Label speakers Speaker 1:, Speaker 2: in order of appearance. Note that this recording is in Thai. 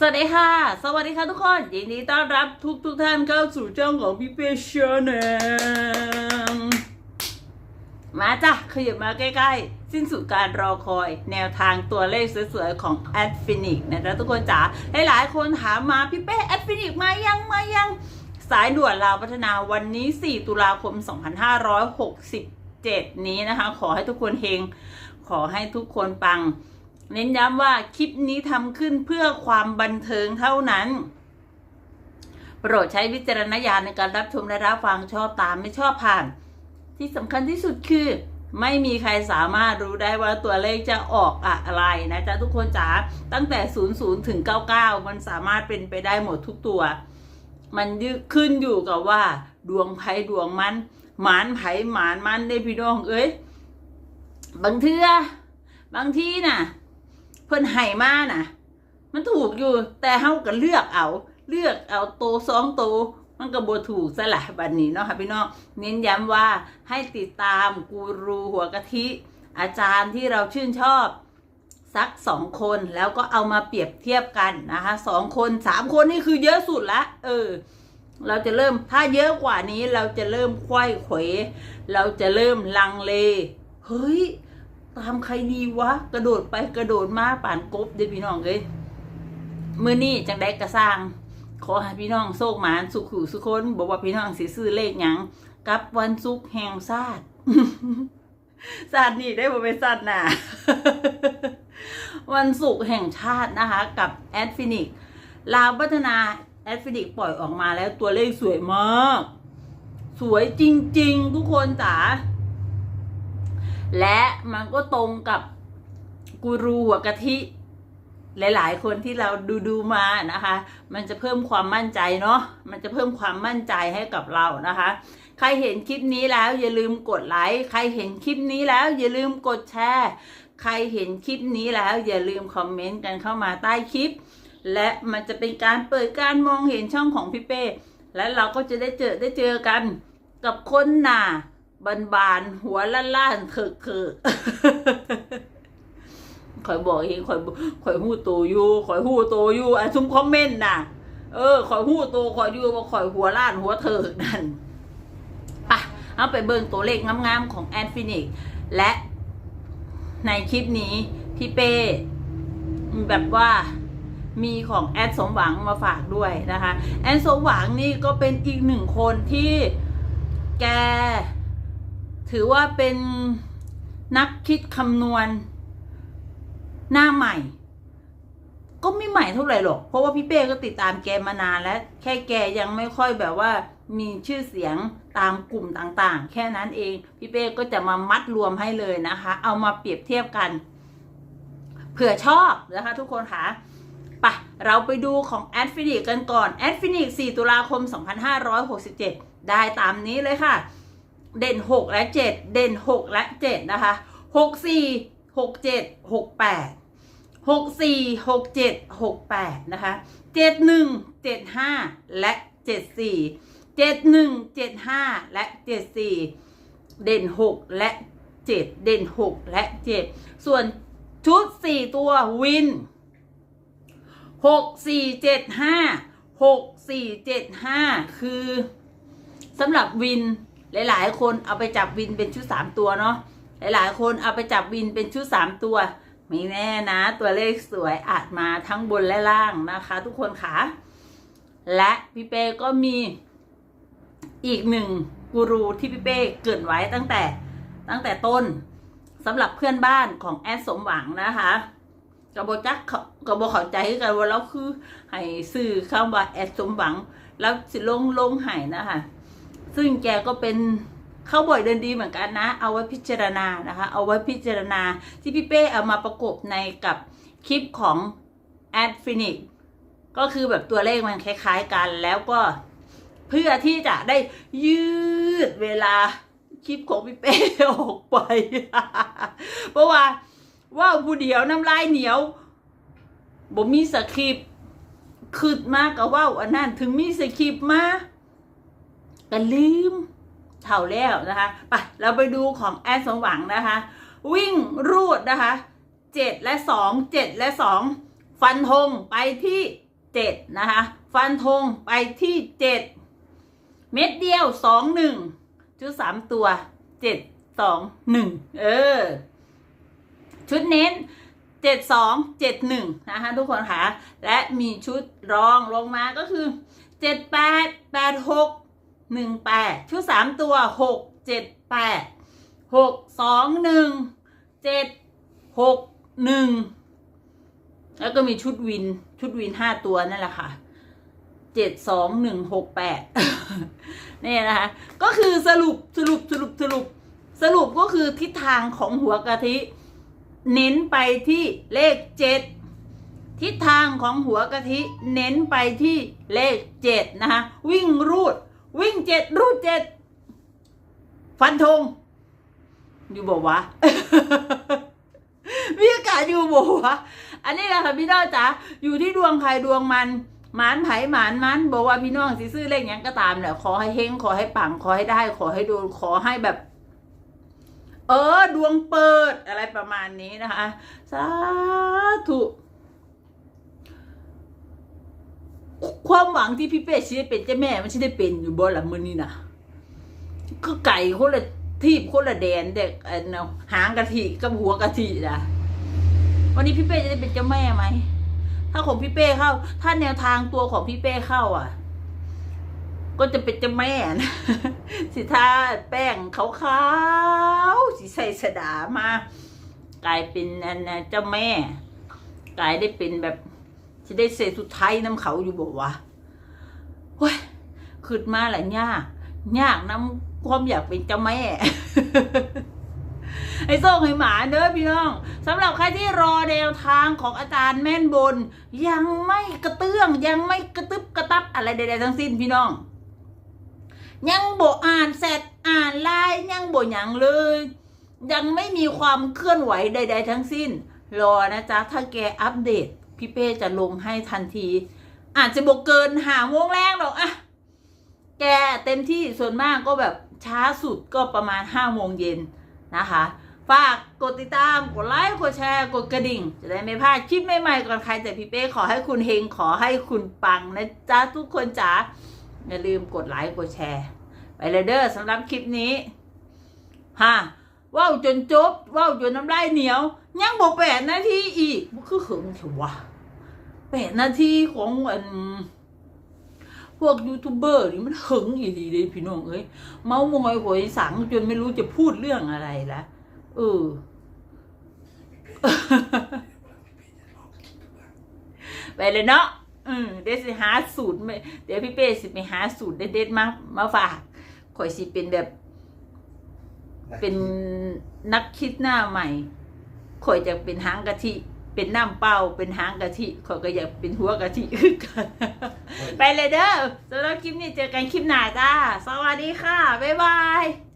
Speaker 1: สวัสดีค่ะ สวัสดีค่ะทุกคน ยินดีต้อนรับทุกทุกๆท่านเข้าสู่ช่องของพี่เป้ชาแนลมาจ้ะขยับมาใกล้ๆ สิ้นสุดการรอคอยแนวทางตัวเลขสวยๆ ของ a d f i n i x นะจ๊ะทุกคนจ๋าหลายๆคนถามมาพี่เป้ a d f i n i x มายังมายังสายด่วนลาวพัฒนาวันนี้ 4 ตุลาคม 2567 นี้นะคะ ขอให้ทุกคนเฮงขอให้ทุกคนปัง เน้นย้ำว่าคลิปนี้ทำขึ้นเพื่อความบันเทิงเท่านั้น โปรดใช้วิจารณญาณในการรับชมและรับฟังชอบตามไม่ชอบผ่าน ที่สำคัญที่สุดคือ ไม่มีใครสามารถรู้ได้ว่าตัวเลขจะออกอะไรนะจ๊ะทุกคนจ๋าตั้งแต่ 00 ถึง 99 มันสามารถเป็นไปได้หมดทุกตัว มันยึขึ้นอยู่กับว่า ดวงไพ่ดวงมันหมานไผ่หมานมันได้พี่น้องเอ้ยบางเทือบางที่น่ะ เพิ่นให้มาน่ะ มันถูกอยู่แต่เฮาก็เลือกเอา เลือกเอาโตสองโตมันก็บ่ถูกซะละบัดนี้เนาะค่ะพี่น้องเน้นย้ำว่าให้ติดตามกูรูหัวกะทิ อาจารย์ที่เราชื่นชอบ สักสองคนแล้วก็เอามาเปรียบเทียบกันนะคะสองคนสามคนนี่คือเยอะสุดละเออ เราจะเริ่มถ้าเยอะกว่านี้เราจะเริ่มควยเขวเราจะเริ่มลังเล เฮ้ย ตามใครดีวะ กระโดดไปกระโดดมาป่านกบเด้อพี่น้องเอ้ยมือนี่จังได้กระสร้าง ขอให้พี่น้องโชคหมานสุขสุคนบอกว่าพี่น้องสิซื้อเลขหยังกับวันศุกร์แห่งชาติชาตินี่ได้บ่เป็นชาติหน้าวันศุกร์แห่งชาตินะคะ กับแอดฟินิกลาวพัฒนาแอดฟินิกปล่อยออกมาแล้วตัวเลขสวยมาก สวยจริง ๆ ทุกคนจ๋า และมันก็ตรงกับกูรูหัวกะทิ หลาย ๆ คนที่เราดูดูๆมานะคะ มันจะเพิ่มความมั่นใจเนาะมันจะเพิ่มความมั่นใจให้กับเรานะคะ ใครเห็นคลิปนี้แล้วอย่าลืมกดไลค์ใครเห็นคลิปนี้แล้วอย่าลืมกดแชร์ใครเห็นคลิปนี้แล้วอย่าลืมคอมเมนต์กันเข้ามาใต้คลิป และมันจะเป็นการเปิดการมองเห็นช่องของพี่เป้และเราก็จะได้เจอได้เจอกันกับคนหนา บานบานๆหัวล้านล้านๆเถิกเถิกข่อยบอกเองข่อยข่อยหู้โตอยู่ข่อยหู้โตอยู่อะซุมคอมเมนต์น่ะ เออข่อยหู้โตข่อยอยู่ว่าข่อยหัวล้านหัวเถิกนั่นปะเอาไปเบิ่งตัวเลขงามๆของแอนฟินิกและในคลิปนี้พี่เป้แบบว่ามีของแอดสมหวังมาฝากด้วยนะคะ แอนสมหวังนี่ก็เป็นอีกหนึ่งคนที่แก ถือว่าเป็นนักคิดคำนวณหน้าใหม่ ก็ไม่ใหม่เท่าไหร่หรอก เพราะว่าพี่เป้ก็ติดตามแกมานานแล้ว แค่แกยังไม่ค่อยแบบว่ามีชื่อเสียงตามกลุ่มต่างๆ แค่นั้นเอง พี่เป้ก็จะมามัดรวมให้เลยนะคะ เอามาเปรียบเทียบกันเผื่อชอบนะคะทุกคนค่ะไปะเราไปดูของแอดฟินิกกันก่อนแอดฟินิก4ตุลาคม 2567 ได้ตามนี้เลยค่ะ เด่น6และ7เด่น6และ7นะคะ64 67 68 64 67 68นะคะ71 75และ74 71 75และ74เด่น6และ7เด่น6และ7ส่วนชุด4ตัววิน6 4 7 5 6 4 7 5คือสำหรับวิน หลาย ๆ คนเอาไปจับวินเป็นชุด3ตัวเนาะหลาย ๆ คนเอาไปจับวินเป็นชุด3ตัวไม่แน่นะ ตัวเลขสวยอาจมาทั้งบนและล่างนะคะ ทุกคนค่ะและพี่เป้ก็มีอีกหนึ่งกูรูที่พี่เป้เกรินไว้ตั้งแต่ตั้งแต่ต้นสำหรับเพื่อนบ้านของแอดสมหวังนะคะกระโบจักกระโบเข้าใจกันว่าเราคือให้สื่อคำว่าแอดสมหวัง แล้วสิลงลงให้นะคะ ซึ่งแกก็เป็นเข้าบ่อยเดินดีเหมือนกันนะ เอาไว้พิจารณานะคะ เอาไว้พิจารณาที่พี่เป้เอามาประกบในกับคลิปของ a d f i n i x ก็คือแบบตัวเลขมันคล้ายๆกันแล้วก็เพื่อที่จะได้ยืดเวลาคลิปของพี่เป้ออกไป เพราะว่าว่าผู้เดียวน้ำลายเหนียวบ่มีสคริปต์คืดมากกับว่าวอันนั้นถึงมีสคริปต์มา ก็ลืมเท่าแล้วนะคะไปเราไปดูของแอดสมหวังนะคะ วิ่งรูดนะคะเจ็ดและสองเจ็ดและสองฟันธงไปที่เจ็ดนะคะฟันธงไปที่เจ็ดเม็ดเดียวสองหนึ่งชุดสามตัวเจ็ดสองหนึ่งเออ ชุดเน้นเจ็ดสองเจ็ดหนึ่งนะคะทุกคนค่ะและมีชุดรองลงมาก็คือเจ็ดแปดแปดหก หนึ่งแปดชุดสามตัวหกเจ็ดแปดหกสองหนึ่งเจ็ดหกหนึ่งแล้วก็มีชุดวินชุดวินห้าตัวนั่นแหละค่ะเจ็ดสองหนึ่งหกแปดนี่นะคะ ก็คือสรุปสรุปสรุปสรุปสรุปก็คือทิศทางของหัวกะทิ เน้นไปที่เลขเจ็ดทิศทางของหัวกะทิ เน้นไปที่เลขเจ็ดนะคะ วิ่งรูด วิ่งเจ็ดรูดเจ็ดฟันธงอยู่บอกวะมีอากาศอยู่บอกวะอันนี้แหละค่ะพี่น้องจ๋าอยู่ที่ดวงใครดวงมันหมานไผ่หมานมันบอกว่าพี่น้องสิซื้อเลขหยังก็ตามแหละขอให้เฮงขอให้ปังขอให้ได้ ขอให้โดนขอให้แบบ เออ ดวงเปิดอะไรประมาณนี้นะคะ สาธุ ความหวังที่พี่เป้ชิได้เป็นเจ้าแม่มันชิได้เป็นอยู่บ่หลังมือนี้นะก็ไก่คนละทีบคนละแดนเด็กเออเนหางกะทิกับหัวกะทินะวันนี้พี่เป้จะได้เป็นเจ้าแม่ไหมถ้าของพี่เป้เข้า ถ้าแนวทางตัวของพี่เป้เข้า อะ ก็จะเป็นเจ้าแม่นะสิทาแป้งขาวๆสิใส่สดามากลายเป็นอันน่ะเจ้าแม่ กลายได้เป็นแบบ จะได้เศษสุดท้ายน้ำเขาอยู่บอกว่าเฮ้ยขึ้นมาแหละยากยากน้ำความอยากเป็นเจ้าแม่ไอ้โซ่งให้หมาเด้อพี่น้องสำหรับใครที่รอแนวทางของอาจารย์แม่นบน ยังไม่กระเตื้องยังไม่กระตึบกระตับอะไรใดๆทั้งสิ้นพี่น้อง ยังบ่อ่านเสร็จอ่านไลน์ยังบ่หยังเลย ยังไม่มีความเคลื่อนไหวใด ๆ ทั้งสิ้น รอนะจ๊ะถ้าแกอัปเดต พี่เป้จะลงให้ทันที อาจจะบกเกินหาโมงแรกหรอกอะแกเต็มที่ส่วนมากก็แบบช้าสุดก็ประมาณห้าโมงเย็นนะคะ ฝากกดติดตาม กดไลค์ กดแชร์ กดกระดิ่ง จะได้ไม่พลาดคลิปใหม่ๆก่อนใครแต่พี่เป้ขอให้คุณเฮงขอให้คุณปังนะจ๊ะทุกคนจ๋าอย่าลืมกดไลค์ กดแชร์ ไปเลยเด้อสำหรับคลิปนี้ฮะ ว้าวจนจบว้าวจนน้ำลายเหนียว ยังบอกแปดนาทีอีกมันคือเขิงเถอะวะแปดนาทีของอันพวกยูทูบเบอร์นี่มันหึงอีดีเลยพี่น้องเอ้ยเมามอยหวยสังจนไม่รู้จะพูดเรื่องอะไรละเออไปเลยเนาะอืมเดี๋ยวสิหาสูตรไม่เดี๋ยวพี่เป้สิไปหาสูตรเด็ดๆมามาฝากข่อยสิเป็นแบบ เป็น นักคิดหน้าใหม่ข่อยจะเป็นหางกะทิ เป็นน้ำเปล่าเป็นหางกะทิข่อยก็อยากเป็นหัวกะทิคือกันไปเลยเด้อสำหรับคลิปนี้เจอกันคลิปหน้าจ้า สวัสดีค่ะ บ๊ายบาย